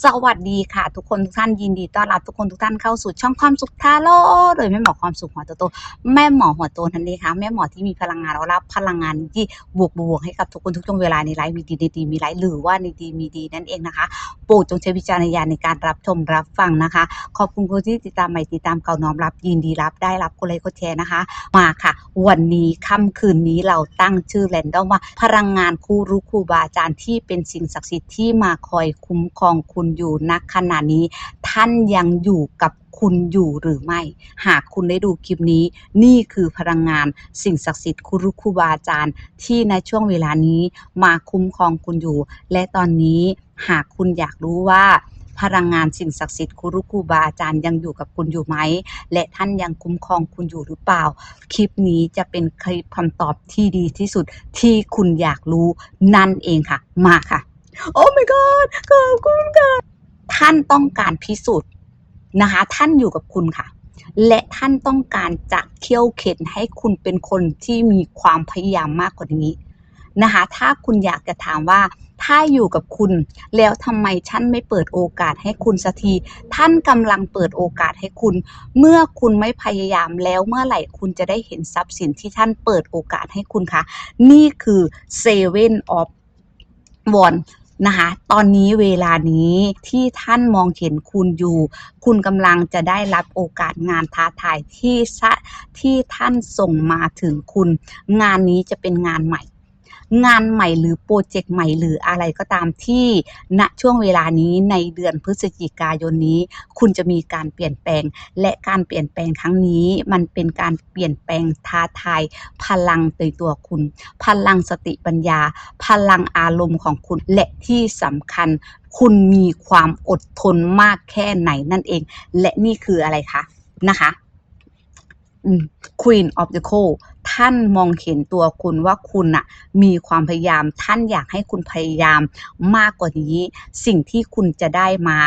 สวัสดีค่ะ ทุกคนทุกท่านยินดีต้อนรับทุกคนทุกท่านเข้าสู่ช่องความสุขทาโร่โดยแม่หมอความสุขหัวโตแม่หมอหัวโตนั่นเองค่ะแม่หมอที่มีพลังงานรารับพลังงานที่บวกบวกให้กับทุกคนทุกช่วงเวลาในไลฟ์มีดีในดีมีไลฟ์หรือว่าในดีมีดีนั่นเองนะคะโปรดจงใช้วิจารณญาณในการรับชมรับฟังนะคะ ขอบคุณคนที่ติดตามใหม่ติดตามเก่าน้อมรับยินดีรับได้รับกดไลค์กดแชร์นะคะ มาค่ะ วันนี้ค่ำคืนนี้เราตั้งชื่อแรนดอมว่าพลังงานครูรู้ครูบาอาจารย์ที่เป็นสิ่งศักดิ์สิทธิ์ที่มาคอยคุ้มครองคุณอยู่ณขณะนี้ท่านยังอยู่กับคุณอยู่หรือไม่ หากคุณได้ดูคลิปนี้ นี่คือพลังงานสิ่งศักดิ์สิทธิ์ครูรู้ครูบาอาจารย์ ที่ในช่วงเวลานี้มาคุ้มครองคุณอยู่ และตอนนี้หากคุณอยากรู้ว่าพลังงานสิ่งศักดิ์สิทธิ์ครูรู้ครูบาอาจารย์ยังอยู่กับคุณอยู่ไหม และท่านยังคุ้มครองคุณอยู่หรือเปล่า คลิปนี้จะเป็นคลิปคำตอบที่ดีที่สุดที่คุณอยากรู้นั่นเองค่ะ มาค่ะ โอ้ my god ขอบคุณค่ะ ท่านต้องการพิสูจน์นะคะ ท่านอยู่กับคุณค่ะ และท่านต้องการจะเคี่ยวเข็นให้คุณเป็นคนที่มีความพยายามมากกว่านี้นะคะ ถ้าคุณอยากจะถามว่าถ้าอยู่กับคุณ แล้วทำไมฉันไม่เปิดโอกาสให้คุณสักที ท่านกำลังเปิดโอกาสให้คุณ เมื่อคุณไม่พยายามแล้วเมื่อไหร่คุณจะได้เห็นทรัพย์สินที่ท่านเปิดโอกาสให้คุณคะนี่คือเซเว่นออฟวอน นะคะ ตอนนี้เวลานี้ที่ท่านมองเห็นคุณอยู่ คุณกำลังจะได้รับโอกาสงานท้าทายที่ที่ท่านส่งมาถึงคุณ งานนี้จะเป็นงานใหม่ งานใหม่หรือโปรเจกต์ใหม่หรืออะไรก็ตามที่ณช่วงเวลานี้ในเดือนพฤศจิกายนนี้ คุณจะมีการเปลี่ยนแปลง และการเปลี่ยนแปลงครั้งนี้มันเป็นการเปลี่ยนแปลงท้าทายพลังในตัวคุณ พลังสติปัญญา พลังอารมณ์ของคุณและที่สำคัญ คุณมีความอดทนมากแค่ไหนนั่นเอง และนี่คืออะไรคะนะคะ Queen of the c o ท่านมองเห็นตัวคุณว่าคุณน่ะมีความพยายาม ท่านอยากให้คุณพยายามมากกว่านี้ สิ่งที่คุณจะได้มา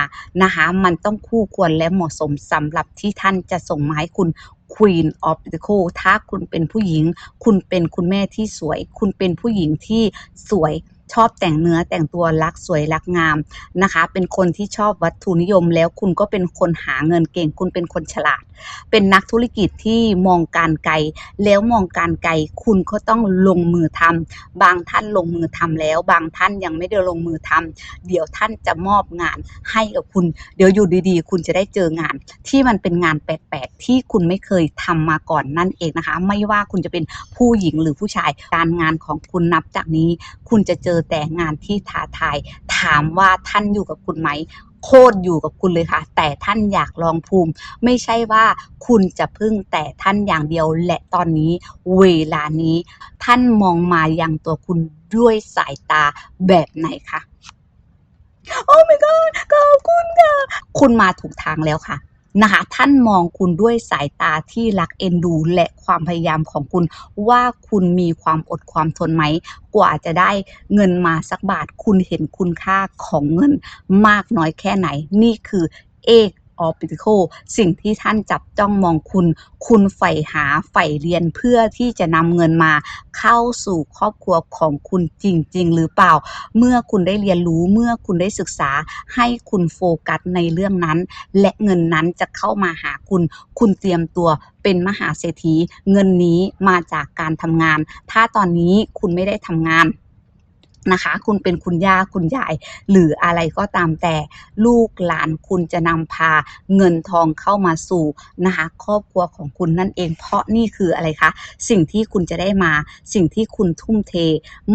นะคะมันต้องคู่ควรและเหมาะสมสำหรับที่ท่านจะส่งมาให้คุณ Queen of the c o ถ้าคุณเป็นผู้หญิง คุณเป็นคุณแม่ที่สวย คุณเป็นผู้หญิงที่สวยชอบแต่งเนื้อแต่งตัวรักสวยรักงามนะคะ เป็นคนที่ชอบวัตถุนิยมแล้วคุณก็เป็นคนหาเงินเก่ง คุณเป็นคนฉลาดเป็นนักธุรกิจที่มองการไกล แล้วมองการไกลคุณก็ต้องลงมือทำบางท่านลงมือทำแล้ว บางท่านยังไม่ได้ลงมือทำเดี๋ยวท่านจะมอบงานให้กับคุณ เดี๋ยวอยู่ดีๆ คุณจะได้เจองาน ที่มันเป็นงานแปลกๆที่คุณไม่เคยทำมาก่อนนั่นเองนะคะ ไม่ว่าคุณจะเป็นผู้หญิงหรือผู้ชาย การงานของคุณนับจากนี้ คุณจะเจอแต่งานที่ท้าทาย ถามว่าท่านอยู่กับคุณไหม โคตรอยู่กับคุณเลยค่ะ แต่ท่านอยากลองภูมิ ไม่ใช่ว่าคุณจะพึ่งแต่ท่านอย่างเดียวและตอนนี้เวลานี้ ท่านมองมายังตัวคุณด้วยสายตาแบบไหนคะโอ้ my god ขอบคุณค่ะ คุณมาถูกทางแล้วค่ะ นะคะท่านมองคุณด้วยสายตาที่รักเอ็นดู และความพยายามของคุณ ว่าคุณมีความอดความทนไหม กว่าจะได้เงินมาสักบาท คุณเห็นคุณค่าของเงินมากน้อยแค่ไหน นี่คือเอก ออปิติโคสิ่งที่ท่านจับจ้องมองคุณ คุณใฝ่หาใฝ่เรียนเพื่อที่จะนำเงินมาเข้าสู่ครอบครัวของคุณจริง ๆ หรือเปล่า เมื่อคุณได้เรียนรู้เมื่อคุณได้ศึกษาให้คุณโฟกัสในเรื่องนั้น และเงินนั้นจะเข้ามาหาคุณ คุณเตรียมตัวเป็นมหาเศรษฐี เงินนี้มาจากการทำงาน ถ้าตอนนี้คุณไม่ได้ทำงาน นะคะ คุณเป็นคุณย่าคุณยาย หรืออะไรก็ตามแต่ลูกหลานคุณจะนำพาเงินทองเข้ามาสู่นะคะครอบครัวของคุณนั่นเอง เพราะนี่คืออะไรคะ สิ่งที่คุณจะได้มา สิ่งที่คุณทุ่มเท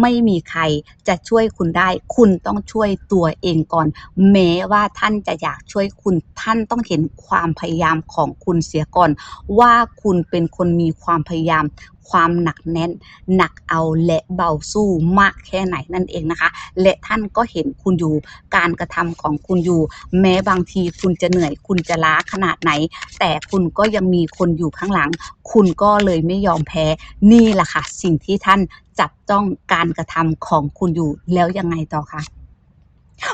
ไม่มีใครจะช่วยคุณได้ คุณต้องช่วยตัวเองก่อน แม้ว่าท่านจะอยากช่วยคุณท่านต้องเห็นความพยายามของคุณเสียก่อน ว่าคุณเป็นคนมีความพยายามความหนักแน่น หนักเอาและเบาสู้มากแค่ไหนนั่นเองนะคะ และท่านก็เห็นคุณอยู่การกระทำของคุณอยู่ แม้บางทีคุณจะเหนื่อย คุณจะล้าขนาดไหน แต่คุณก็ยังมีคนอยู่ข้างหลัง คุณก็เลยไม่ยอมแพ้ นี่แหละค่ะ สิ่งที่ท่านจับจ้องการกระทำของคุณอยู่แล้วยังไงต่อคะ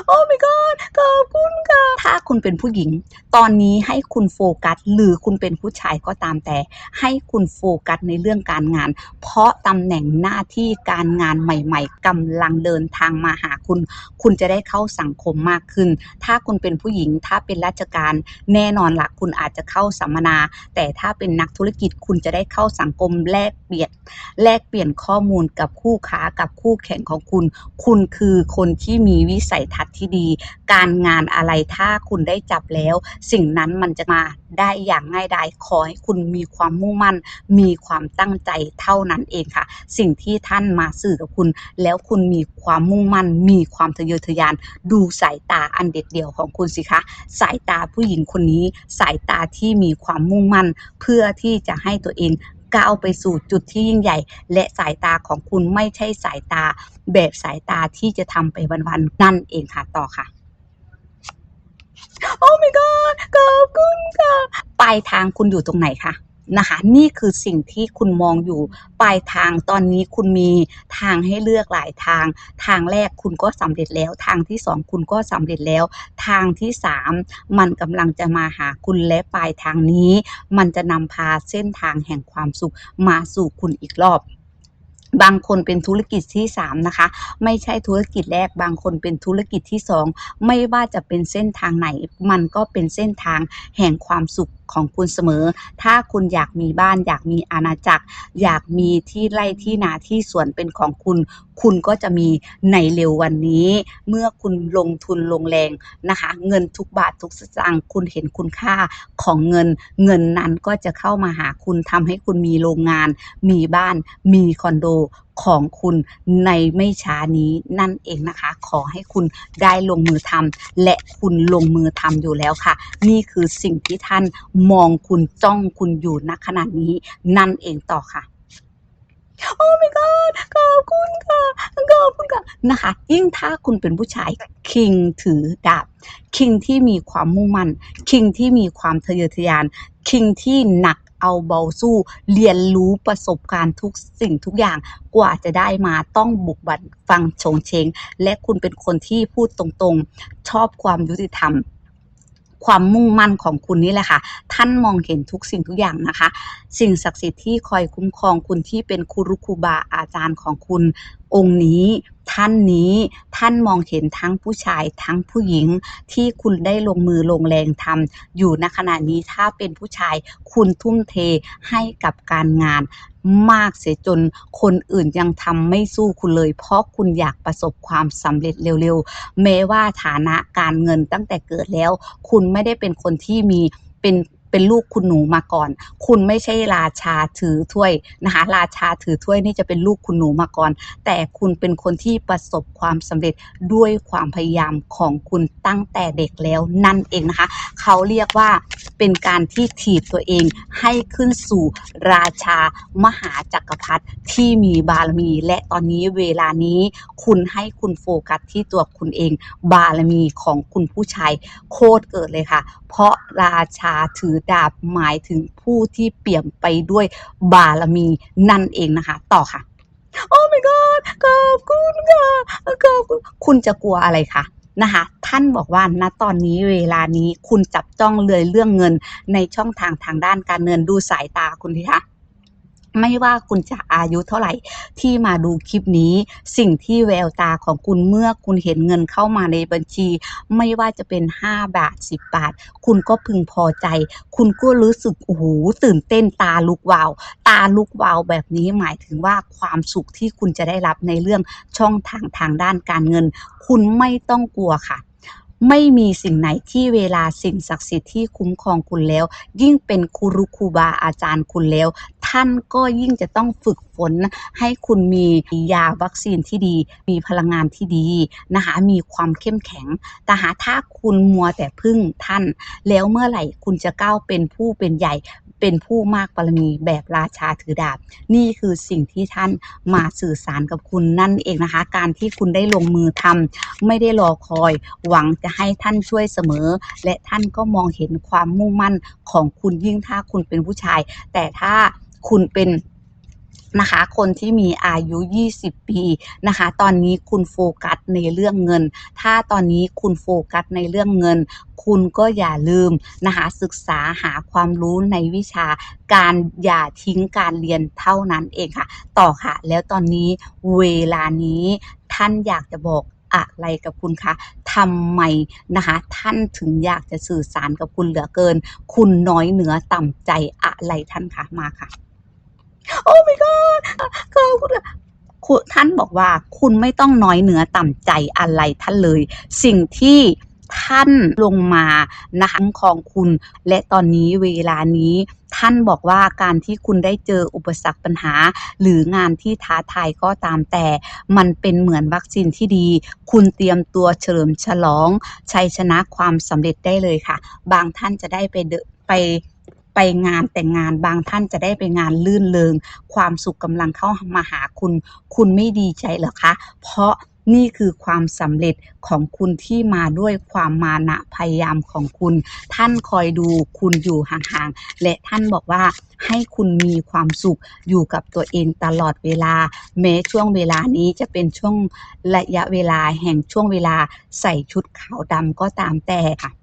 โอ้ my god ขอบคุณค่ะ ถ้าคุณเป็นผู้หญิง ตอนนี้ให้คุณโฟกัส หรือคุณเป็นผู้ชายก็ตามแต่ ให้คุณโฟกัสในเรื่องการงาน เพราะตำแหน่งหน้าที่การงานใหม่ ๆกำลังเดินทางมาหาคุณ คุณจะได้เข้าสังคมมากขึ้น ถ้าคุณเป็นผู้หญิง ถ้าเป็นราชการ แน่นอนละคุณอาจจะเข้าสัมมนา แต่ถ้าเป็นนักธุรกิจคุณจะได้เข้าสังคมแลกเปลี่ยน แลกเปลี่ยนข้อมูลกับคู่ค้ากับคู่แข่งของคุณ คุณคือคนที่มีวิสัยทัศน์ที่ดี การงานอะไรถ้าคุณได้จับแล้ว สิ่งนั้นมันจะมาได้อย่างง่ายดายขอให้คุณมีความมุ่งมั่น มีความตั้งใจเท่านั้นเองค่ะ สิ่งที่ท่านมาสื่อกับคุณ แล้วคุณมีความมุ่งมั่น มีความทะเยอทะยาน ดูสายตาอันเด็ดเดี่ยวของคุณสิคะ สายตาผู้หญิงคนนี้ สายตาที่มีความมุ่งมั่น เพื่อที่จะให้ตัวเอง ก้าวไปสู่จุดที่ยิ่งใหญ่ และสายตาของคุณไม่ใช่สายตาแบบสายตาที่จะทำไปวันๆนั่นเองค่ะต่อค่ะโอ้ my god ขอบคุณค่ะปลายทางคุณอยู่ตรงไหนคะ นะคะ นี่คือสิ่งที่คุณมองอยู่ปลายทางตอนนี้คุณมีทางให้เลือกหลายทาง ทางแรกคุณก็สำเร็จแล้ว ทางที่สองคุณก็สำเร็จแล้ว ทางที่สามมันกำลังจะมาหาคุณและปลายทางนี้ มันจะนำพาเส้นทางแห่งความสุขมาสู่คุณอีกรอบบางคนเป็นธุรกิจที่ 3 นะคะ ไม่ใช่ธุรกิจแรก บางคนเป็นธุรกิจที่ 2 ไม่ว่าจะเป็นเส้นทางไหน มันก็เป็นเส้นทางแห่งความสุข ของคุณเสมอ ถ้าคุณอยากมีบ้าน อยากมีอาณาจักร อยากมีที่ไร่ที่นาที่สวนเป็นของคุณ คุณก็จะมีในเร็ววันนี้ เมื่อคุณลงทุนลงแรงนะคะ เงินทุกบาททุกสตางค์คุณเห็นคุณค่าของเงิน เงินนั้นก็จะเข้ามาหาคุณทำให้คุณมีโรงงาน มีบ้าน มีคอนโด ของคุณในไม่ช้านี้นั่นเองนะคะ ขอให้คุณได้ลงมือทำและคุณลงมือทำอยู่แล้วค่ะ นี่คือสิ่งที่ท่านมองคุณจ้องคุณอยู่ณขณะนี้ นั่นเองต่อค่ะโอ้ my god ขอบคุณค่ะขอบคุณค่ะนะคะ ยิ่งถ้าคุณเป็นผู้ชายคิงถือดาบคิงที่มีความมุ่งมั่นคิงที่มีความทะเยอทะยานคิงที่หนัก เอาเบาสู้ เรียนรู้ประสบการณ์ทุกสิ่งทุกอย่างกว่าจะได้มาต้องบุกบันฟังโฉงเชง และคุณเป็นคนที่พูดตรงๆ ชอบความยุติธรรม ความมุ่งมั่นของคุณนี่แหละค่ะ ท่านมองเห็นทุกสิ่งทุกอย่างนะคะ สิ่งศักดิ์สิทธิ์ที่คอยคุ้มครองคุณที่เป็นครูรุคูบาอาจารย์ของคุณ องค์นี้ ท่านนี้ท่านมองเห็นทั้งผู้ชายทั้งผู้หญิงที่คุณได้ลงมือลงแรงทำอยู่ณขณะนี้ถ้าเป็นผู้ชายคุณทุ่มเทให้กับการงาน มากเสียจนคนอื่นยังทำไม่สู้คุณเลย เพราะคุณอยากประสบความสำเร็จเร็วๆแม้ว่าฐานะการเงินตั้งแต่เกิดแล้ว คุณไม่ได้เป็นคนที่มีเป็น เป็นลูกคุณหนูมาก่อน คุณไม่ใช่ราชาถือถ้วยนะคะ ราชาถือถ้วยนี่จะเป็นลูกคุณหนูมาก่อน แต่คุณเป็นคนที่ประสบความสำเร็จด้วยความพยายามของคุณตั้งแต่เด็กแล้วนั่นเองนะคะ เขาเรียกว่าเป็นการที่ถีบตัวเองให้ขึ้นสู่ราชามหาจักรพรรดิที่มีบารมี และตอนนี้เวลานี้คุณให้คุณโฟกัสที่ตัวคุณเอง บารมีของคุณผู้ชายโคตรเกิดเลยค่ะ เพราะราชาถือดาบหมายถึงผู้ที่เปี่ยมไปด้วยบารมีนั่นเองนะคะ ต่อค่ะ โอ้ my god ขอบคุณค่ะขอบคุณคุณจะกลัวอะไรคะนะคะท่านบอกว่าณตอนนี้เวลานี้คุณจับจ้องเลยเรื่องเงินในช่องทางทางด้านการเงินดูสายตาคุณดิคะ ไม่ว่าคุณจะอายุเท่าไหร่ที่มาดูคลิปนี้ สิ่งที่แววตาของคุณเมื่อคุณเห็นเงินเข้ามาในบัญชี ไม่ว่าจะเป็น 5 บาท 10 บาท คุณก็พึงพอใจ คุณก็รู้สึกโอ้โหตื่นเต้นตาลุกวาว ตาลุกวาวแบบนี้หมายถึงว่าความสุขที่คุณจะได้รับในเรื่องช่องทางทางด้านการเงิน คุณไม่ต้องกลัวค่ะ ไม่มีสิ่งไหนที่เวลาสิ่งศักดิ์สิทธิ์ที่คุ้มครองคุณแล้ว ยิ่งเป็นครูรุครูบาอาจารย์คุณแล้ว ท่านก็ยิ่งจะต้องฝึกฝนให้คุณมียาวัคซีนที่ดี มีพลังงานที่ดีนะคะมีความเข้มแข็ง แต่หาถ้าคุณมัวแต่พึ่งท่าน แล้วเมื่อไหร่คุณจะก้าวเป็นผู้เป็นใหญ่ เป็นผู้มากบารมีแบบราชาถือดาบ นี่คือสิ่งที่ท่านมาสื่อสารกับคุณนั่นเองนะคะ การที่คุณได้ลงมือทำไม่ได้รอคอย หวังจะให้ท่านช่วยเสมอ และท่านก็มองเห็นความมุ่งมั่นของคุณยิ่งถ้าคุณเป็นผู้ชาย แต่ถ้าคุณเป็น นะคะ คนที่มีอายุ 20 ปีนะคะ ตอนนี้คุณโฟกัสในเรื่องเงิน ถ้าตอนนี้คุณโฟกัสในเรื่องเงิน คุณก็อย่าลืมนะคะ ศึกษาหาความรู้ในวิชาการอย่าทิ้งการเรียนเท่านั้นเองค่ะ ต่อค่ะ แล้วตอนนี้เวลานี้ท่านอยากจะบอกอะไรกับคุณคะทำไมนะคะ ท่านถึงอยากจะสื่อสารกับคุณเหลือเกิน คุณน้อยเหนือต่ำใจอะไรท่านคะมาค่ะ โอ้ my god ก็คุณคุณท่านบอกว่าคุณไม่ต้องน้อยเหนือต่ำใจอะไรท่านเลย สิ่งที่ท่านลงมานะคะคุ้มครองคุณ และตอนนี้เวลานี้ ท่านบอกว่าการที่คุณได้เจออุปสรรคปัญหา หรืองานที่ท้าทายก็ตามแต่ มันเป็นเหมือนวัคซีนที่ดี คุณเตรียมตัวเฉลิมฉลอง ชัยชนะความสำเร็จได้เลยค่ะ บางท่านจะได้ไปเดไป ไปงานแต่งงานบางท่านจะได้ไปงานลื่นเริงความสุขกำลังเข้ามาหาคุณ คุณไม่ดีใจเหรอคะ เพราะนี่คือความสำเร็จของคุณที่มาด้วยความมานะพยายามของคุณ ท่านคอยดูคุณอยู่ห่างๆ และท่านบอกว่าให้คุณมีความสุขอยู่กับตัวเองตลอดเวลา แม้ช่วงเวลานี้จะเป็นช่วงระยะเวลาแห่งช่วงเวลาใส่ชุดขาวดำก็ตามแต่ค่ะ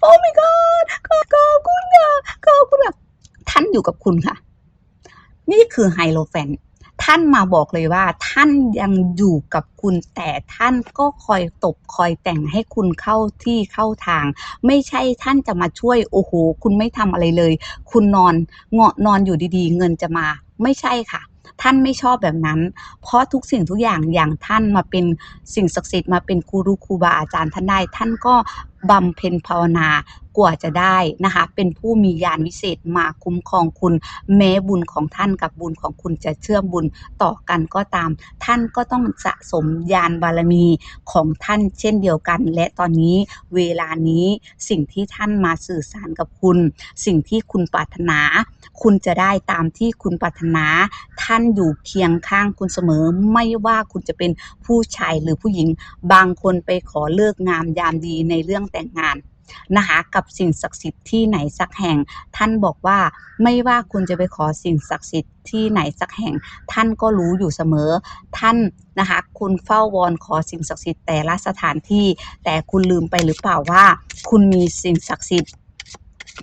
โอ้ my god ขอบขอบคุณค่ะขอบคุณค่ะท่านอยู่กับคุณค่ะ นี่คือไฮโลแฟนท่านมาบอกเลยว่า ท่านยังอยู่กับคุณแต่ท่านก็คอยตบคอยแต่งให้คุณเข้าที่เข้าทาง ไม่ใช่ท่านจะมาช่วยโอ้โฮคุณไม่ทำอะไรเลย คุณนอนเงาะนอนอยู่ดีๆ เงินจะมา ไม่ใช่ค่ะ ท่านไม่ชอบแบบนั้น เพราะทุกสิ่งทุกอย่างอย่างท่านมาเป็นสิ่งศักดิ์สิทธิ์มาเป็นกูรูครูบาอาจารย์ท่านได้ท่านก็ บำเพ็ญภาวนากว่าจะได้นะคะ เป็นผู้มีญาณวิเศษมาคุ้มครองคุณ แม้บุญของท่านกับบุญของคุณจะเชื่อมบุญต่อกันก็ตาม ท่านก็ต้องสะสมญาณบารมีของท่านเช่นเดียวกัน และตอนนี้เวลานี้สิ่งที่ท่านมาสื่อสารกับคุณ สิ่งที่คุณปรารถนา คุณจะได้ตามที่คุณปรารถนา ท่านอยู่เคียงข้างคุณเสมอ ไม่ว่าคุณจะเป็นผู้ชายหรือผู้หญิง บางคนไปขอเลิกงามยามดีในเรื่องแต่งงาน นะคะกับสิ่งศักดิ์สิทธิ์ที่ไหนสักแห่ง ท่านบอกว่าไม่ว่าคุณจะไปขอสิ่งศักดิ์สิทธิ์ที่ไหนสักแห่ง ท่านก็รู้อยู่เสมอ ท่านนะคะคุณเฝ้าวอนขอสิ่งศักดิ์สิทธิ์แต่ละสถานที่ แต่คุณลืมไปหรือเปล่าว่า คุณมีสิ่งศักดิ์สิทธิ์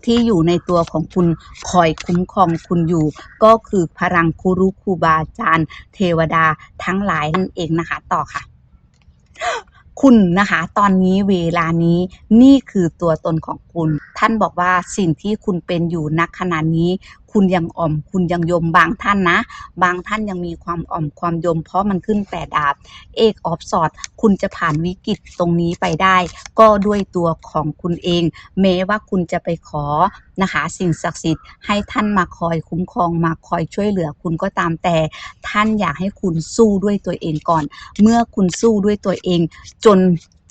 ที่อยู่ในตัวของคุณคอยคุ้มครองคุณอยู่ ก็คือพลังครูรุครูบาอาจารย์ เทวดาทั้งหลายนั่นเองนะคะต่อค่ะ คุณนะคะ ตอนนี้เวลานี้นี่คือตัวตนของคุณ ท่านบอกว่าสิ่งที่คุณเป็นอยู่ณขณะนี้คุณยังอ่อม คุณยังยมบางท่านนะ บางท่านยังมีความอ่อมความยม เพราะมันขึ้นแต่ดาบ เอกออฟสอด คุณจะผ่านวิกฤตตรงนี้ไปได้ ก็ด้วยตัวของคุณเอง แม้ว่าคุณจะไปขอนะคะ สิ่งศักดิ์สิทธิ์ให้ท่านมาคอยคุ้มครองมาคอยช่วยเหลือคุณก็ตามแต่ ท่านอยากให้คุณสู้ด้วยตัวเองก่อน เมื่อคุณสู้ด้วยตัวเอง จน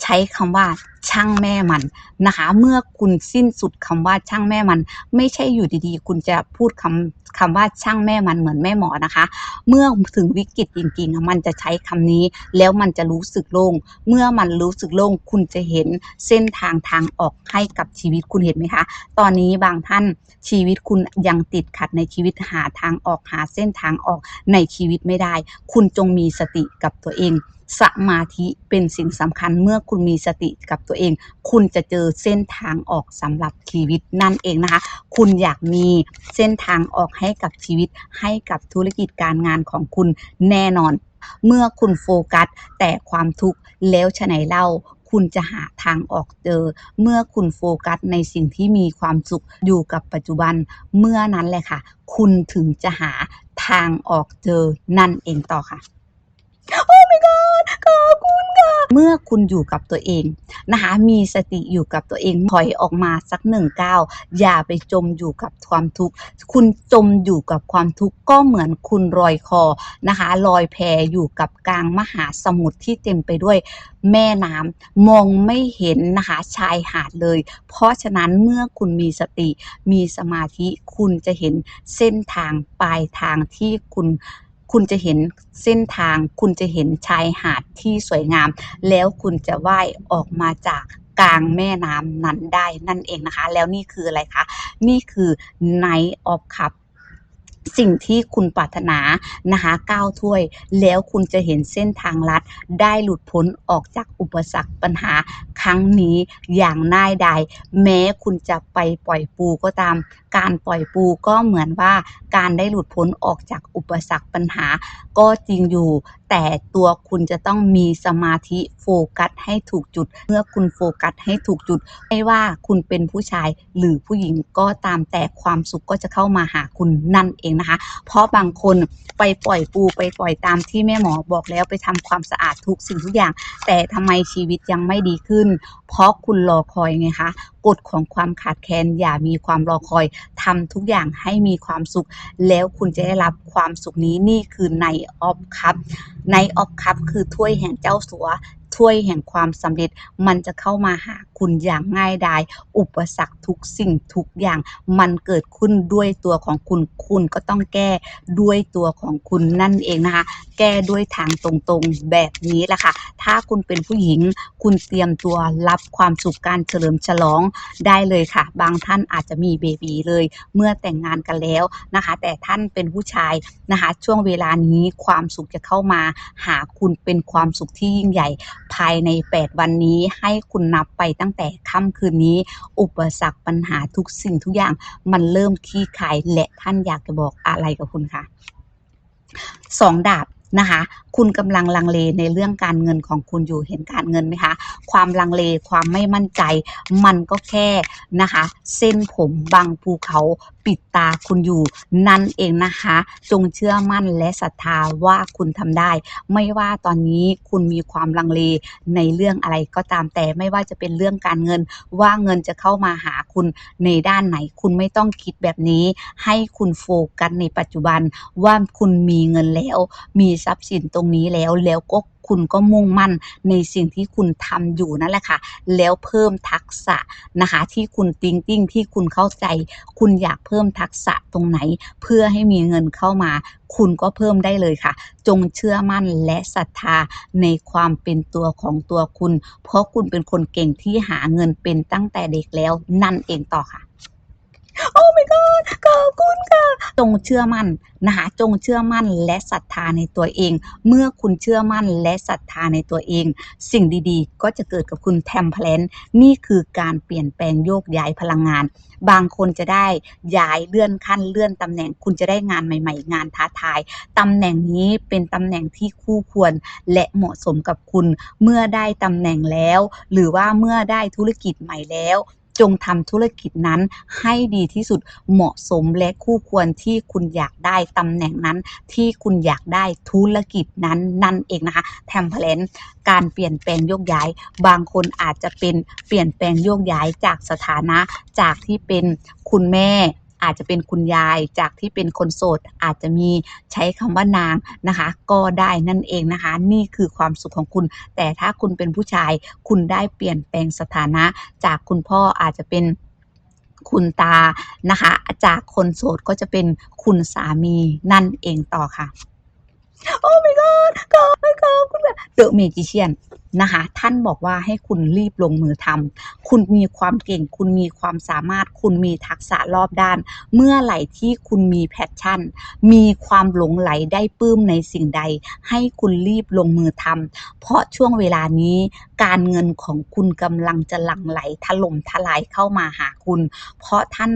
ใช้คำว่าช่างแม่มันนะคะ เมื่อคุณสิ้นสุดคำว่าช่างแม่มัน ไม่ใช่อยู่ดีๆ คุณจะพูดคำคำว่าช่างแม่มันเหมือนแม่หมอนะคะ เมื่อถึงวิกฤตจริงๆ มันจะใช้คำนี้ แล้วมันจะรู้สึกโล่ง เมื่อมันรู้สึกโล่ง คุณจะเห็นเส้นทางทางออกให้กับชีวิตคุณเห็นไหมคะ ตอนนี้บางท่านชีวิตคุณยังติดขัดในชีวิตหาทางออกหาเส้นทางออกในชีวิตไม่ได้ คุณจงมีสติกับตัวเอง สมาธิเป็นสิ่งสำคัญเมื่อคุณมีสติกับตัวเอง คุณจะเจอเส้นทางออกสำหรับชีวิตนั่นเองนะคะ คุณอยากมีเส้นทางออกให้กับชีวิต ให้กับธุรกิจการงานของคุณแน่นอน เมื่อคุณโฟกัสแต่ความทุกข์แล้วฉไหนเล่าคุณจะหาทางออกเจอ เมื่อคุณโฟกัสในสิ่งที่มีความสุขอยู่กับปัจจุบัน เมื่อนั้นแหละค่ะ คุณถึงจะหาทางออกเจอนั่นเองต่อค่ะ ขอคุณค่ะเมื่อคุณอยู่กับตัวเองนะคะมีสติอยู่กับตัวเองถอยออกมาสักหนึ่งก้าวอย่าไปจมอยู่กับความทุกข์คุณจมอยู่กับความทุกข์ก็เหมือนคุณลอยคอนะคะลอยแพอยู่กับกลางมหาสมุทรที่เต็มไปด้วยแม่น้ำมองไม่เห็นนะคะชายหาดเลย เพราะฉะนั้นเมื่อคุณมีสติมีสมาธิคุณจะเห็นเส้นทางปลายทางที่คุณ คุณจะเห็นเส้นทาง คุณจะเห็นชายหาดที่สวยงาม แล้วคุณจะว่ายออกมาจากกลางแม่น้ำนั้นได้นั่นเองนะคะ แล้วนี่คืออะไรคะ นี่คือ Night of Cup สิ่งที่คุณปรารถนานะคะ9ถ้วย แล้วคุณจะเห็นเส้นทางลัด ได้หลุดพ้นออกจากอุปสรรคปัญหาครั้งนี้อย่างง่ายดายแม้คุณจะไปปล่อยปูก็ตาม การปล่อยปูก็เหมือนว่าการได้หลุดพ้นออกจากอุปสรรคปัญหา ก็จริงอยู่ แต่ตัวคุณจะต้องมีสมาธิโฟกัสให้ถูกจุด เมื่อคุณโฟกัสให้ถูกจุด ไม่ว่าคุณเป็นผู้ชายหรือผู้หญิงก็ตามแต่ความสุขก็จะเข้ามาหาคุณนั่นเองนะคะ เพราะบางคนไปปล่อยปูไปปล่อยตามที่แม่หมอบอกแล้วไปทำความสะอาดทุกสิ่งทุกอย่าง แต่ทำไมชีวิตยังไม่ดีขึ้น เพราะคุณรอคอยไงคะ กฎของความขาดแคลนอย่ามีความรอคอยทำทุกอย่างให้มีความสุข แล้วคุณจะได้รับความสุขนี้นี่คือในออฟคัพในออฟคัพคือถ้วยแห่งเจ้าสัว ถ้วยแห่งความสำเร็จมันจะเข้ามาหาคุณอย่างง่ายดาย อุปสรรคทุกสิ่งทุกอย่างมันเกิดขึ้นด้วยตัวของคุณ คุณก็ต้องแก้ด้วยตัวของคุณนั่นเองนะคะ แก้ด้วยทางตรงๆแบบนี้แหละค่ะ ถ้าคุณเป็นผู้หญิง คุณเตรียมตัวรับความสุขการเฉลิมฉลองได้เลยค่ะ บางท่านอาจจะมีเบบีเลย เมื่อแต่งงานกันแล้วนะคะ แต่ท่านเป็นผู้ชายนะคะ ช่วงเวลานี้ความสุขจะเข้ามา หาคุณเป็นความสุขที่ยิ่งใหญ่ภายใน 8 วันนี้ให้คุณนับไปตั้งแต่ค่ำคืนนี้ อุปสรรคปัญหาทุกสิ่งทุกอย่างมันเริ่มคลี่คลายและท่านอยากจะบอกอะไรกับคุณคะสองดาบนะคะคุณกำลังลังเลในเรื่องการเงินของคุณอยู่เห็นการเงินไหมคะ ความลังเลความไม่มั่นใจ มันก็แค่นะคะ เส้นผมบางภูเขา ปิดตาคุณอยู่นั่นเองนะคะ จงเชื่อมั่นและศรัทธาว่าคุณทำได้ ไม่ว่าตอนนี้คุณมีความลังเลในเรื่องอะไรก็ตามแต่ไม่ว่าจะเป็นเรื่องการเงิน ว่าเงินจะเข้ามาหาคุณในด้านไหน คุณไม่ต้องคิดแบบนี้ ให้คุณโฟกัสในปัจจุบันว่าคุณมีเงินแล้ว มีทรัพย์สินตรงนี้แล้วแล้วก็ คุณก็มุ่งมั่นในสิ่งที่คุณทำอยู่นั่นแหละค่ะ แล้วเพิ่มทักษะนะคะที่คุณติ้งติ้งที่คุณเข้าใจ คุณอยากเพิ่มทักษะตรงไหน เพื่อให้มีเงินเข้ามา คุณก็เพิ่มได้เลยค่ะ จงเชื่อมั่นและศรัทธาในความเป็นตัวของตัวคุณ เพราะคุณเป็นคนเก่งที่หาเงินเป็นตั้งแต่เด็กแล้วนั่นเองต่อค่ะ โอ้ my god ขอบคุณค่ะ จงเชื่อมั่นนะคะจงเชื่อมั่นและศรัทธาในตัวเอง เมื่อคุณเชื่อมั่นและศรัทธาในตัวเอง สิ่งดีๆ ก็จะเกิดกับคุณแทมเพลนนี่คือการเปลี่ยนแปลงโยกย้ายพลังงาน บางคนจะได้ย้ายเลื่อนขั้นเลื่อนตำแหน่ง คุณจะได้งานใหม่ ๆ งานท้าทายตำแหน่งนี้เป็นตำแหน่งที่คู่ควรและเหมาะสมกับคุณ เมื่อได้ตำแหน่งแล้ว หรือว่าเมื่อได้ธุรกิจใหม่แล้ว จงทำธุรกิจนั้นให้ดีที่สุดเหมาะสมและคู่ควรที่คุณอยากได้ตำแหน่งนั้น ที่คุณอยากได้ธุรกิจนั้นนั่นเองนะคะแทมเพลนการเปลี่ยนแปลงโยกย้าย บางคนอาจจะเป็นเปลี่ยนแปลงโยกย้ายจากสถานะจากที่เป็นคุณแม่ อาจจะเป็นคุณยายจากที่เป็นคนโสด อาจจะมีใช้คำว่านางนะคะ ก็ได้นั่นเองนะคะ นี่คือความสุขของคุณ แต่ถ้าคุณเป็นผู้ชาย คุณได้เปลี่ยนแปลงสถานะ จากคุณพ่ออาจจะเป็นคุณตานะคะ จากคนโสดก็จะเป็นคุณสามีนั่นเองต่อค่ะ โอ้ my god ขอบคุณขอคุณค่ะ The Magician นะคะ ท่านบอกว่าให้คุณรีบลงมือทำคุณมีความเก่ง คุณมีความสามารถ คุณมีทักษะรอบด้าน เมื่อไหร่ที่คุณมีแพชชั่น มีความหลงไหลได้ปลื้มในสิ่งใด ให้คุณรีบลงมือทำเพราะช่วงเวลานี้การเงินของคุณกำลังจะหลั่งไหลถล่มทลายเข้ามาหาคุณ เพราะท่าน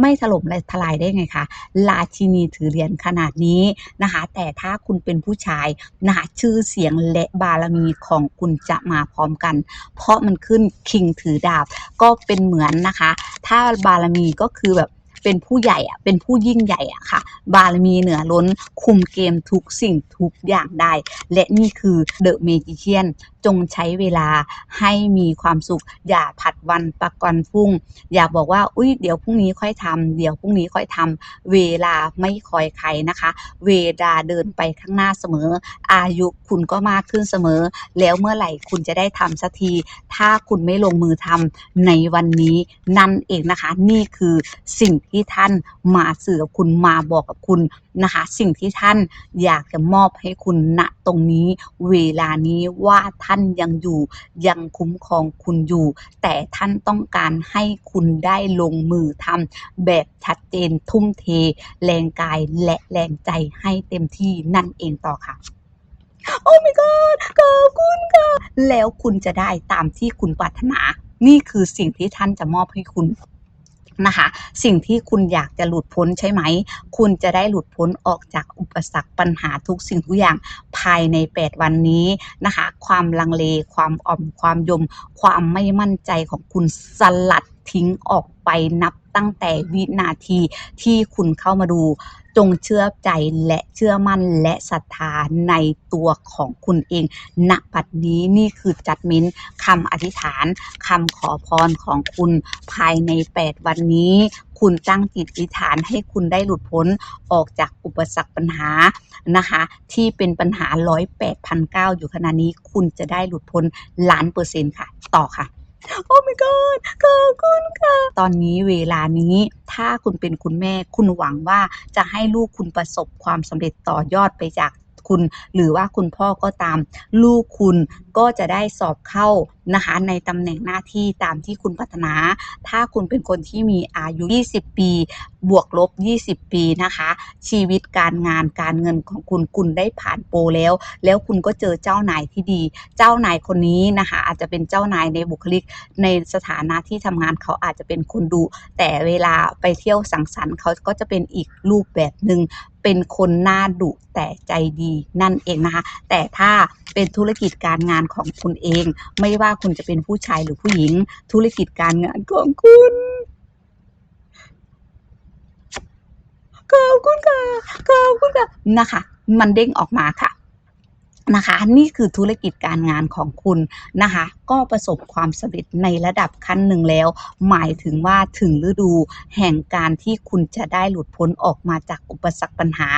ไม่ถล่มและทลายได้ไงคะราชินีถือเหรียญขนาดนี้นะคะ แต่ถ้าคุณเป็นผู้ชายนะคะชื่อเสียงและบารมีของคุณจะมาพร้อมกัน เพราะมันขึ้นคิงถือดาบก็เป็นเหมือนนะคะ ถ้าบารมีก็คือแบบเป็นผู้ใหญ่อะเป็นผู้ยิ่งใหญ่อะค่ะ บารมีเหนือล้นคุมเกมทุกสิ่งทุกอย่างได้ และนี่คือเดอะเมจิเชียน จงใช้เวลาให้มีความสุข อย่าผัดวันประกันพรุ่ง อย่าบอกว่า อุ้ยเดี๋ยวพรุ่งนี้ค่อยทำเดี๋ยวพรุ่งนี้ค่อยทำเวลาไม่คอยใครนะคะ เวลาเดินไปข้างหน้าเสมอ อายุคุณก็มากขึ้นเสมอ แล้วเมื่อไหร่คุณจะได้ทำสักที ถ้าคุณไม่ลงมือทำในวันนี้นั่นเองนะคะ นี่คือสิ่งที่ท่านมาสื่อกับคุณมาบอกกับคุณนะคะ สิ่งที่ท่านอยากจะมอบให้คุณณตรงนี้ เวลานี้ว่าท่านยังอยู่ยังคุ้มครองคุณอยู่ แต่ท่านต้องการให้คุณได้ลงมือทำแบบชัดเจนทุ่มเท แรงกายและแรงใจให้เต็มที่นั่นเองต่อค่ะโอ้ my god ขอบคุณค่ะแล้วคุณจะได้ตามที่คุณปรารถนา นี่คือสิ่งที่ท่านจะมอบให้คุณ นะคะ สิ่งที่คุณอยากจะหลุดพ้นใช่ไหม คุณจะได้หลุดพ้นออกจากอุปสรรคปัญหาทุกสิ่งทุกอย่างภายใน 8 วันนี้นะคะ ความลังเล ความอ่อม ความยม ความไม่มั่นใจของคุณสลัด ทิ้งออกไปนับตั้งแต่วินาทีที่คุณเข้ามาดู จงเชื่อใจและเชื่อมั่นและศรัทธาในตัวของคุณเองณบัดนี้นี่คือจัดเม้นคำอธิษฐานคำขอพรของคุณภายใน 8 วันนี้ คุณตั้งจิตอธิษฐานให้คุณได้หลุดพ้นออกจากอุปสรรคปัญหานะคะที่เป็นปัญหา108พันเก้าอยู่ขณะนี้คุณจะได้หลุดพ้นล้านเปอร์เซ็นต์ค่ะ ต่อค่ะ โอ้ my god ขอบคุณค่ะ ตอนนี้เวลานี้ถ้าคุณเป็นคุณแม่คุณหวังว่าจะให้ลูกคุณประสบความสำเร็จต่อยอดไปจาก คุณ หรือว่าคุณพ่อก็ตาม ลูกคุณก็จะได้สอบเข้านะคะในตำแหน่งหน้าที่ตามที่คุณปรารถนา ถ้าคุณเป็นคนที่มีอายุ 20 ปี บวกลบ 20 ปีนะคะ ชีวิตการงานการเงินของคุณคุณได้ผ่านโปรแล้ว แล้วคุณก็เจอเจ้านายที่ดี เจ้านายคนนี้นะคะ อาจจะเป็นเจ้านายในบุคลิกในสถานะที่ทำงานเขาอาจจะเป็นคนดุแต่เวลาไปเที่ยวสังสรรค์เขาก็จะเป็นอีกรูปแบบหนึ่ง เป็นคนหน้าดุแต่ใจดีนั่นเองนะคะ แต่ถ้าเป็นธุรกิจการงานของคุณเอง ไม่ว่าคุณจะเป็นผู้ชายหรือผู้หญิง ธุรกิจการงานของคุณขอบคุณค่ะขอบคุณค่ะนะคะ มันเด้งออกมาค่ะ นะคะ นี่คือธุรกิจการงานของคุณนะคะ ก็ประสบความสำเร็จในระดับขั้นหนึ่งแล้ว หมายถึงว่าถึงฤดูแห่งการที่คุณจะได้หลุดพ้นออกมาจากอุปสรรคปัญหา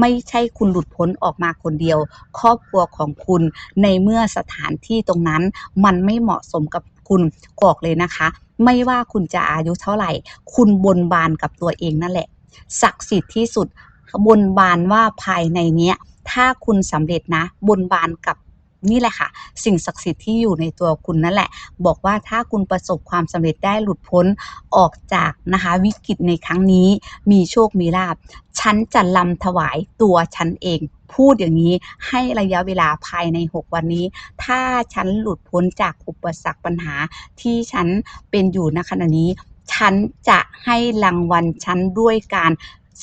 ไม่ใช่คุณหลุดพ้นออกมาคนเดียว ครอบครัวของคุณในเมื่อสถานที่ตรงนั้น มันไม่เหมาะสมกับคุณบอกเลยนะคะ ไม่ว่าคุณจะอายุเท่าไหร่ คุณบนบานกับตัวเองนั่นแหละศักดิ์สิทธิ์ที่สุดบนบานว่าภายในเนี้ย ถ้าคุณสำเร็จนะบนบานกับนี่แหละค่ะ สิ่งศักดิ์สิทธิ์ที่อยู่ในตัวคุณนั่นแหละ บอกว่าถ้าคุณประสบความสำเร็จได้หลุดพ้นออกจากนะคะวิกฤตในครั้งนี้ มีโชคมีลาภฉันจะลำถวายตัวฉันเอง พูดอย่างนี้ให้ระยะเวลาภายใน 6 วันนี้ ถ้าฉันหลุดพ้นจากอุปสรรคปัญหาที่ฉันเป็นอยู่ณขณะนี้ ฉันจะให้รางวัลฉันด้วยการ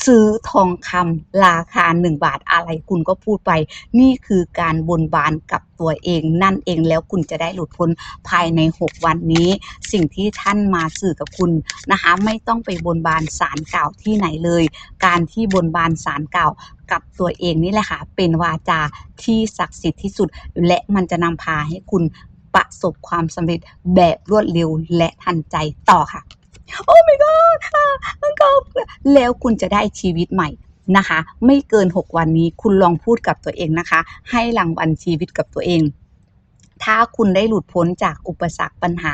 ซื้อทองคำราคา 1 บาทอะไรคุณก็พูดไป นี่คือการบนบานกับตัวเองนั่นเองแล้วคุณจะได้หลุดพ้นภายใน 6 วันนี้ สิ่งที่ท่านมาสื่อกับคุณนะคะ ไม่ต้องไปบนบานสารกล่าวที่ไหนเลย การที่บนบานสารกล่าวกับตัวเองนี่แหละค่ะ เป็นวาจาที่ศักดิ์สิทธิ์ที่สุด และมันจะนำพาให้คุณประสบความสำเร็จแบบรวดเร็วและทันใจต่อค่ะ โอ้ my god อะมันก็แล้วคุณจะได้ชีวิตใหม่นะคะ ไม่เกิน 6 วันนี้คุณลองพูดกับตัวเองนะคะ ให้รางวัลชีวิตกับตัวเอง ถ้าคุณได้หลุดพ้นจากอุปสรรคปัญหา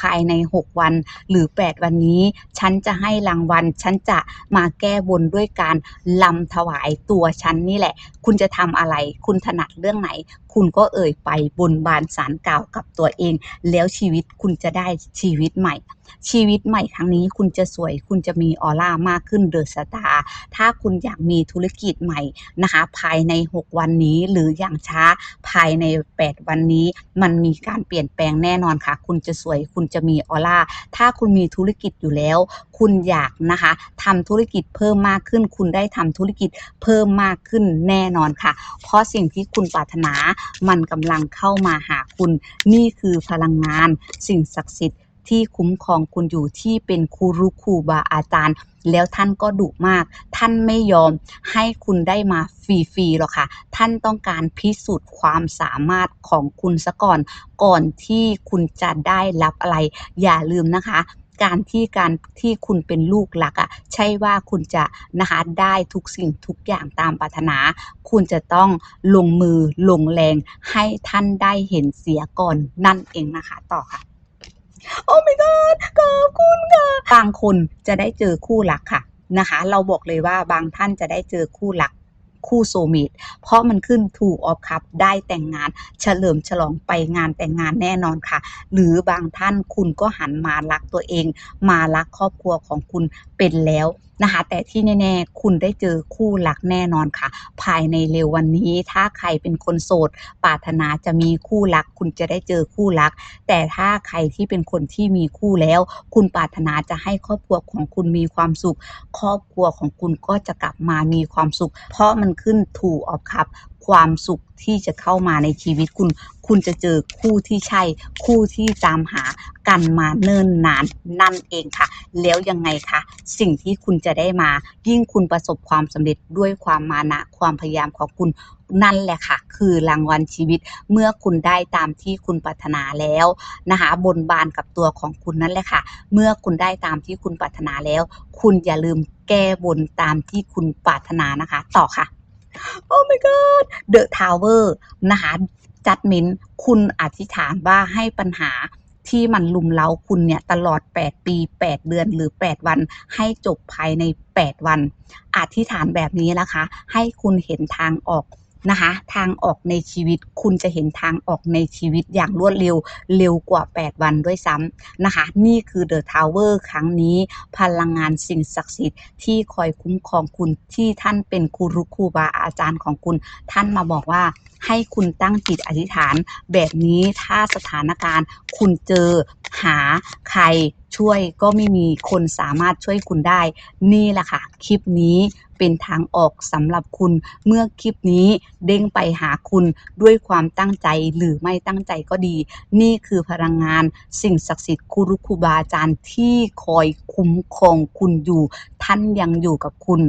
ภายใน 6 วัน หรือ 8 วันนี้ ฉันจะให้รางวัล ฉันจะมาแก้บนด้วยการลำถวายตัวฉันนี่แหละ คุณจะทำอะไร คุณถนัดเรื่องไหน คุณก็เอ่ยไปบนบานสารกล่าวกับตัวเอง แล้วชีวิตคุณจะได้ชีวิตใหม่ ชีวิตใหม่ครั้งนี้คุณจะสวย คุณจะมีออร่ามากขึ้นเดอะสตาร์ถ้าคุณอยากมีธุรกิจใหม่นะคะ ภายใน 6 วันนี้หรืออย่างช้าภายใน 8 วันนี้ มันมีการเปลี่ยนแปลงแน่นอนค่ะ คุณจะสวย คุณจะมีออร่า ถ้าคุณมีธุรกิจอยู่แล้ว คุณอยากนะคะทำธุรกิจเพิ่มมากขึ้น คุณได้ทำธุรกิจเพิ่มมากขึ้นแน่นอนค่ะ เพราะสิ่งที่คุณปรารถนามันกำลังเข้ามาหาคุณ นี่คือพลังงาน สิ่งศักดิ์สิทธิ์ที่คุ้มครองคุณอยู่ที่เป็นครูรุครูบาอาจารย์ แล้วท่านก็ดุมาก ท่านไม่ยอมให้คุณได้มาฟรีๆหรอกค่ะ ท่านต้องการพิสูจน์ความสามารถของคุณซะก่อน ก่อนที่คุณจะได้รับอะไร อย่าลืมนะคะ การที่การที่คุณเป็นลูกหลักอะ่ะใช่ว่าคุณจะนะคะได้ทุกสิ่งทุกอย่างตามปรารถนา คุณจะต้องลงมือลงแรงให้ท่านได้เห็นเสียก่อนนั่นเองนะคะ ต่อค่ะโอ้ my god ขอบคุณค่ะบางคนจะได้เจอคู่รักค่ะนะคะ เราบอกเลยว่าบางท่านจะได้เจอคู่รัก คู่โซเมตเพราะมันขึ้นถูกออฟคัพได้แต่งงาน เฉลิมฉลองไปงานแต่งงานแน่นอนค่ะ หรือบางท่านคุณก็หันมารักตัวเอง มารักครอบครัวของคุณเป็นแล้วนะคะ แต่ที่แน่ๆ คุณได้เจอคู่รักแน่นอนค่ะ ภายในเร็ววันนี้ ถ้าใครเป็นคนโสด ปรารถนาจะมีคู่รัก คุณจะได้เจอคู่รัก แต่ถ้าใครที่เป็นคนที่มีคู่แล้ว คุณปรารถนาจะให้ครอบครัวของคุณมีความสุข ครอบครัวของคุณก็จะกลับมามีความสุข เพราะมันขึ้นถูออฟครับ ความสุขที่จะเข้ามาในชีวิตคุณ คุณจะเจอคู่ที่ใช่ คู่ที่ตามหากันมาเนิ่นนานนั่นเองค่ะ แล้วยังไงคะ สิ่งที่คุณจะได้มา ยิ่งคุณประสบความสำเร็จด้วยความมานะ ความพยายามของคุณนั่นแหละค่ะ คือรางวัลชีวิตเมื่อคุณได้ตามที่คุณปรารถนาแล้วนะคะบนบานกับตัวของคุณนั่นแหละค่ะ เมื่อคุณได้ตามที่คุณปรารถนาแล้ว คุณอย่าลืมแก้บนตามที่คุณปรารถนานะคะ ต่อค่ะ โอ้ my god The Tower นะคะจัดมินคุณอธิษฐานว่าให้ปัญหาที่มันลุมเล้าคุณเนี่ยตลอด 8 ปี 8 เดือนหรือ 8 วัน ให้จบภายใน 8 วัน อธิษฐานแบบนี้นะคะ ให้คุณเห็นทางออก นะคะ ทางออกในชีวิตคุณจะเห็นทางออกในชีวิตอย่างรวดเร็วเร็วกว่า 8 วันด้วยซ้ำนะคะ นี่คือ The Tower ครั้งนี้พลังงานสิ่งศักดิ์สิทธิ์ที่คอยคุ้มครองคุณที่ท่านเป็นครูรุครูบาอาจารย์ของคุณ ท่านมาบอกว่า ให้คุณตั้งจิตอธิษฐาน แบบนี้ถ้าสถานการณ์คุณเจอหาใครช่วยก็ไม่มีคนสามารถช่วยคุณได้ นี่แหละค่ะ คลิปนี้เป็นทางออกสำหรับคุณ เมื่อคลิปนี้เด้งไปหาคุณด้วยความตั้งใจหรือไม่ตั้งใจก็ดี นี่คือพลังงานสิ่งศักดิ์สิทธิ์ครูรุครูบาอาจารย์ที่คอยคุ้มครองคุณอยู่ ท่านยังอยู่กับคุณ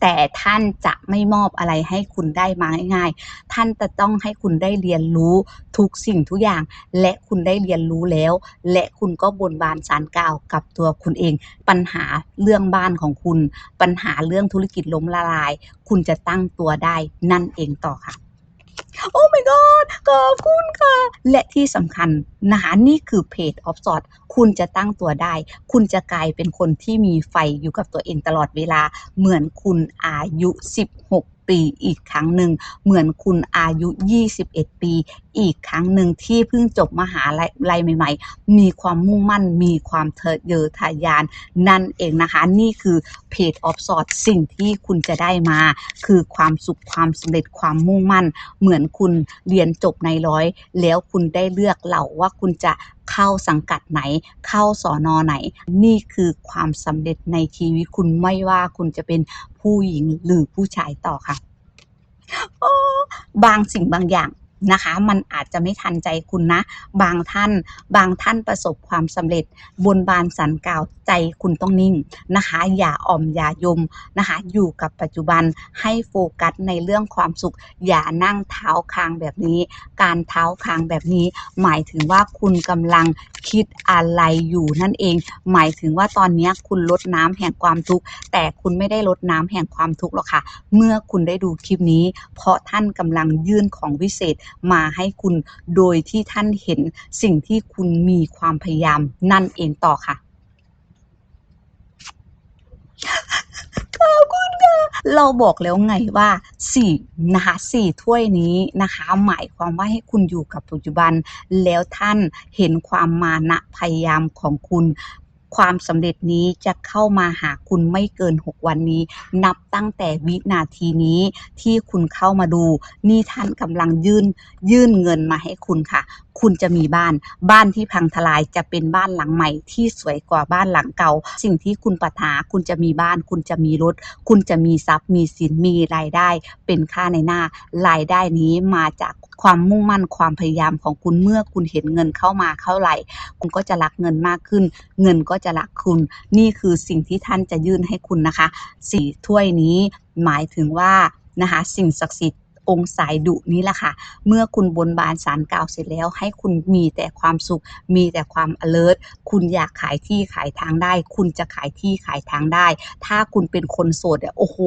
แต่ท่านจะไม่มอบอะไรให้คุณได้มาง่ายๆ ท่านจะต้องให้คุณได้เรียนรู้ทุกสิ่งทุกอย่าง และคุณได้เรียนรู้แล้ว และคุณก็บนบานสารกล่าวกับตัวคุณเอง ปัญหาเรื่องบ้านของคุณ ปัญหาเรื่องธุรกิจล้มละลาย คุณจะตั้งตัวได้นั่นเองต่อค่ะ โอ้ my god ขอบคุณค่ะ และที่สำคัญนะคะนี่คือเพจออฟสอดคุณจะตั้งตัวได้ คุณจะกลายเป็นคนที่มีไฟอยู่กับตัวเองตลอดเวลา เหมือนคุณอายุ 16 ปีอีกครั้งหนึ่งเหมือนคุณอายุ 21 ปี อีกครั้งหนึ่งที่เพิ่งจบมหาลัยใหม่ ๆ มีความมุ่งมั่นมีความเทะเยอทะยาน นั่นเองนะคะ นี่คือเพจ of s o r t สิ่งที่คุณจะได้มา คือความสุขความสำเร็จความมุ่งมั่น เหมือนคุณเรียนจบในร้อย แล้วคุณได้เลือกเหล่าว่าคุณจะ เข้าสังกัดไหน เข้าสอนอไหน นี่คือความสำเร็จในชีวิตคุณไม่ว่าคุณจะเป็นผู้หญิงหรือผู้ชายต่อค่ะบางสิ่งบางอย่าง นะคะ มันอาจจะไม่ทันใจคุณนะ บางท่าน บางท่านประสบความสำเร็จ บนบานสันกล่าวใจคุณต้องนิ่งนะคะ อย่าอ่อมอย่ายมนะคะ อยู่กับปัจจุบันให้โฟกัสในเรื่องความสุข อย่านั่งเท้าคางแบบนี้ การเท้าคางแบบนี้ หมายถึงว่าคุณกำลังคิดอะไรอยู่นั่นเอง หมายถึงว่าตอนนี้คุณลดน้ำแห่งความทุกข์ แต่คุณไม่ได้ลดน้ำแห่งความทุกข์หรอกค่ะ เมื่อคุณได้ดูคลิปนี้ เพราะท่านกำลังยื่นของวิเศษมาให้คุณโดยที่ท่านเห็นสิ่งที่คุณมีความพยายามนั่นเองต่อค่ะขอบคุณค่ะเราบอกแล้วไงว่าสี่นะคะสี่ถ้วยนี้นะคะ หมายความว่าให้คุณอยู่กับปัจจุบัน แล้วท่านเห็นความมานะพยายามของคุณ ความสำเร็จนี้จะเข้ามาหาคุณไม่เกิน 6 วันนี้ นับตั้งแต่วินาทีนี้ที่คุณเข้ามาดู นี่ท่านกำลังยื่นยื่นเงินมาให้คุณค่ะ คุณจะมีบ้าน บ้านที่พังทลายจะเป็นบ้านหลังใหม่ที่สวยกว่าบ้านหลังเก่า สิ่งที่คุณปรารถนาคุณจะมีบ้าน คุณจะมีรถ คุณจะมีทรัพย์มีสินมีรายได้ เป็นค่าในหน้ารายได้นี้มาจาก ความมุ่งมั่นความพยายามของคุณเมื่อคุณเห็นเงินเข้ามาเท่าไหร่คุณก็จะรักเงินมากขึ้น เงินก็จะรักคุณ นี่คือสิ่งที่ท่านจะยื่นให้คุณนะคะสี่ถ้วยนี้หมายถึงว่านะคะสิ่งศักดิ์สิทธิ์ องค์สายดุนี้แหละค่ะ เมื่อคุณบนบานสารกล่าวเสร็จแล้ว ให้คุณมีแต่ความสุข มีแต่ความ alert คุณอยากขายที่ขายทางได้ คุณจะขายที่ขายทางได้ ถ้าคุณเป็นคนโสดโอ้โห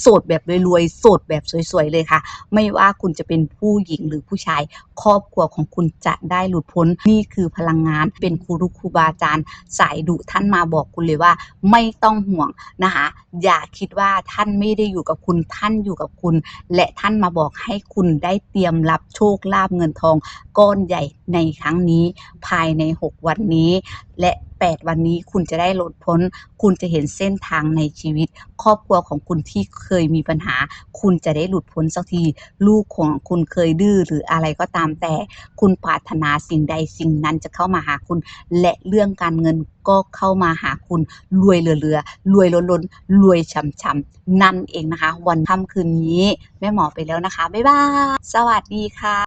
โสดแบบรวยๆ โสดแบบสวยๆ เลยค่ะ ไม่ว่าคุณจะเป็นผู้หญิงหรือผู้ชาย ครอบครัวของคุณจะได้หลุดพ้น นี่คือพลังงาน เป็นครูรุครูบาอาจารย์สายดุท่านมาบอกคุณเลยว่า ไม่ต้องห่วงนะคะ อย่าคิดว่าท่านไม่ได้อยู่กับคุณ ท่านอยู่กับคุณ และท่านมาบอกให้คุณได้เตรียมรับโชคลาภเงินทองก้อนใหญ่ในครั้งนี้ภายใน 6 วันนี้และ 8 วันนี้คุณจะได้หลุดพ้น คุณจะเห็นเส้นทางในชีวิต ครอบครัวของคุณที่เคยมีปัญหา คุณจะได้หลุดพ้นสักที ลูกของคุณเคยดื้อหรืออะไรก็ตามแต่ คุณปรารถนาสิ่งใดสิ่งนั้นจะเข้ามาหาคุณ และเรื่องการเงินก็เข้ามาหาคุณรวยเหลือๆรวยล้นๆรวยช่ำๆนั่นเองนะคะ วันค่ำคืนนี้แม่หมอไปแล้วนะคะ บ๊ายบาย สวัสดีค่ะ